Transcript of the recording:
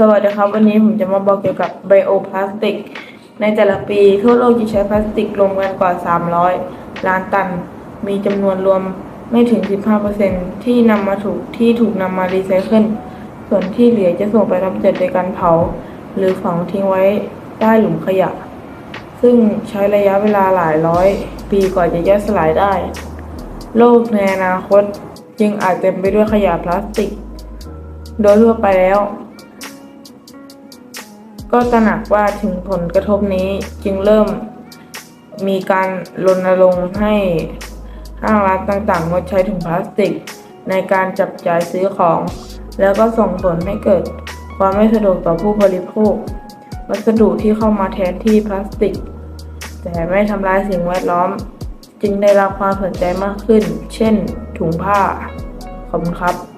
สวัสดีครับ วันนี้ผมจะมาบอกเกี่ยวกับไบโอพลาสติก ในแต่ละปีทั่วโลกจะใช้พลาสติกรวมกันกว่า 300 ล้านตัน มีจำนวนรวมไม่ถึง 15%ที่นำมาถูกที่ถูกนำมารีไซเคิลส่วนที่เหลือจะส่งไปทำเจ็ดโดยการเผา หรือฝังทิ้งไว้ใต้หลุมขยะ ซึ่งใช้ระยะเวลาหลายร้อย ปีกว่าจะย่อยสลายได้ โลกในอนาคตจึงอาจเต็มไปด้วยขยะพลาสติก โดยทั่วไปแล้ว ก็ตระหนักว่าถึงผลกระทบนี้จึงเริ่มมีการรณรงค์ให้ห้างร้านต่างๆงดใช้ถุงพลาสติก ในการจับจ่ายซื้อของ แล้วก็ส่งผลให้เกิดความไม่สะดวกต่อผู้บริโภค วัสดุที่เข้ามาแทนที่พลาสติก แต่ไม่ทำลายสิ่งแวดล้อม จึงได้รับความสนใจมากขึ้น เช่น ถุงผ้าขอบคุณครับ